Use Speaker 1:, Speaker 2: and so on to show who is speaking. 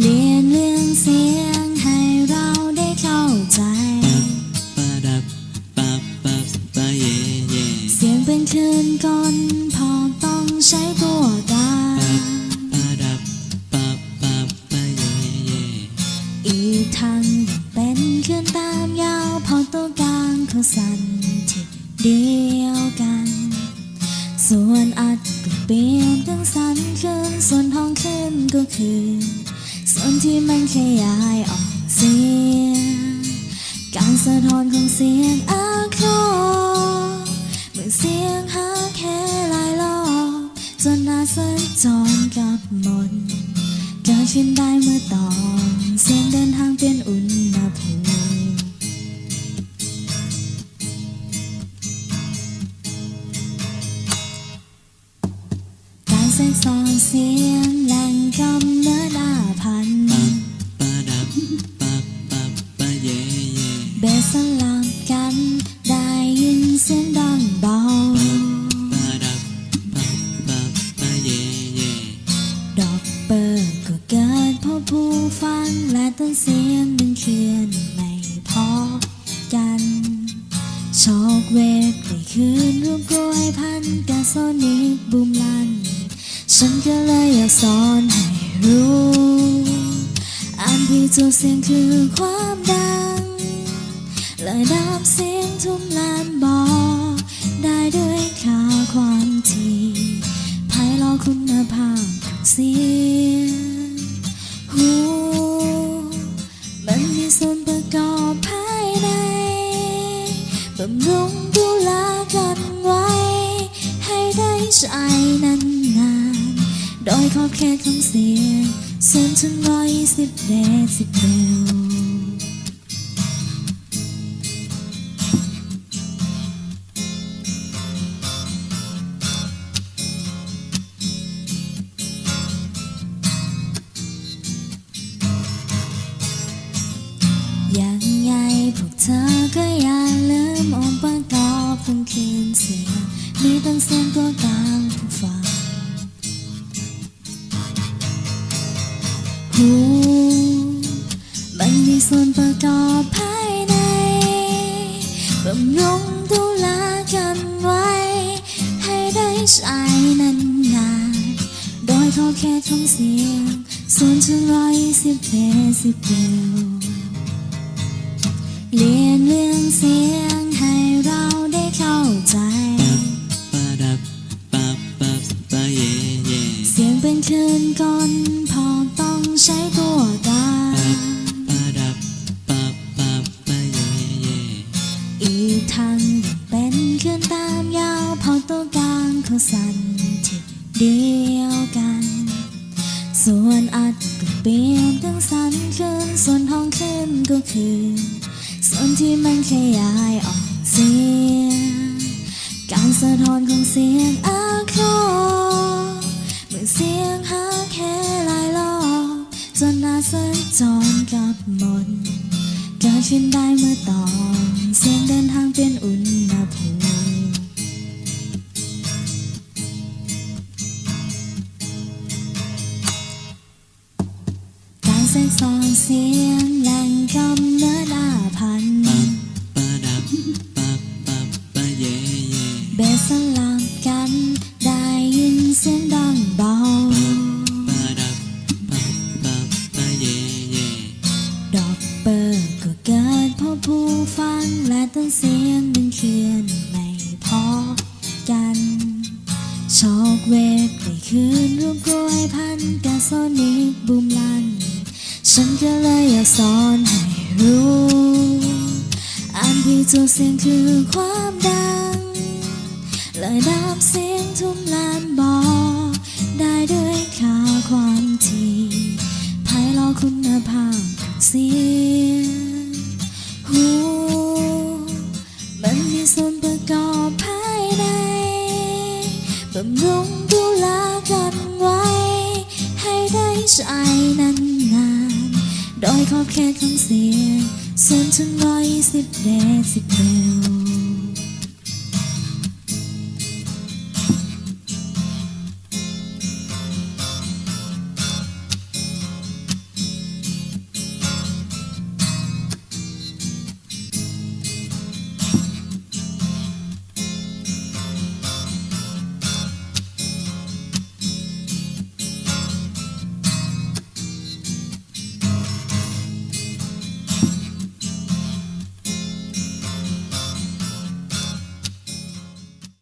Speaker 1: เรียนเรื่องเสียงให้เราได้เข้าใจ
Speaker 2: ปะดับปะปะปะเย่เย่
Speaker 1: เสียงเป็นคลื่นก้นพอต้องใช้ตัวกลาง
Speaker 2: ปะดับปะปะปะเย่เย่
Speaker 1: อีกทางเป็นคลื่นตามยาวพอตัวกลางเขาสั่นที่เดียวกัน ส่วนอัดก็เปลี่ยนตั้งสันขึ้นส่วนห้องขึ้นก็คือ ส่วนที่มันขยายออกเสียง การสะท้อนของเสียงอาโครเหมื่อเสียงหาแค่ลายรอบจนน่าสัญจรกับหมดเกิดขึ้นได้เมื่อตอนเสียงเดินทางเปลี่ยนอุณหภูมิการแทรกซ้อนเสียงแหล่งกำ สลับกัน ได้ยินเสียงดังเบา
Speaker 2: ปะดับปะปะปะเย่เย่
Speaker 1: ดอกเปิดก็เกิดเพราะผู้ฟังและต้นเสียงดึงเคลื่อนไม่พอกันชอกเวทได้คืนรวมกล้วยพันกับโซนิกบูมลัน ฉันก็เลยอยากสอนให้รู้ อันที่ตัวเสียงคือความดัง และดับเสียงทุ่มลานบอกได้ด้วยค่าความถี่ภายรอคุณภาพของเสียงหูมันมีส่วนประกอบภายในบำรุงดูแลกันไว้ ให้ได้ใช้นานๆโดยขอบเขตของเสียงสูงถึงร้อยสิบเดซิเบล ยังไงพวกเธอก็อย่าลืมองค์ประกอบของคืนเสียงมีตั้งเสียงตัวกลางผู้ฟังหูมันมีส่วนประกอบภายในบำรุงดูแลกันไว้ ให้ได้ใช้นานๆโดยขอบเขตของเสียงศูนย์ถึงร้อยสิบเดซิบเบล
Speaker 2: เขา
Speaker 1: สั่นที่เดียวกัน ส่วนอัดก็เปลี่ยนตั้งสั่นขึ้น ส่วนห้องขึ้นก็คือ ส่วนที่มันขยายออกเสียงการสะท้อนของเสียงอาครเหมื่อเสียงหาแค่หลายรอบจนน่าสัญจรกับหมดเกิดขึ้นได้เมื่อตอนเสียงเดินทางเปลี่ยนอุณ การแทรกซ้อนเสียงแหล่งกำเนิดอาพันธ์
Speaker 2: ปะดับปะปะปะเย่เย่
Speaker 1: เบสสลับกัน ได้ยินเสียงดังเบา
Speaker 2: ปะดับปะปะปะเย่เย่
Speaker 1: ดอกเปิดก็เกิดเพราะผู้ฟังและต้นเสียงดึงเคลื่อนไม่พอกัน ชอกเวทได้คืนรวมกล้วยพันกับโซนิ ที่ตัวเสียงคือความดังและดับเสียงทุ่มลานบอกได้ด้วยค่าความถี่ภายรอคุณภาพเสียงหูมันมีส่วนประกอบภายในบำรุงดูแลกันไว้ ให้ได้ใช้นานๆโดยขอบเขตของเสียง ศูนย์ถึง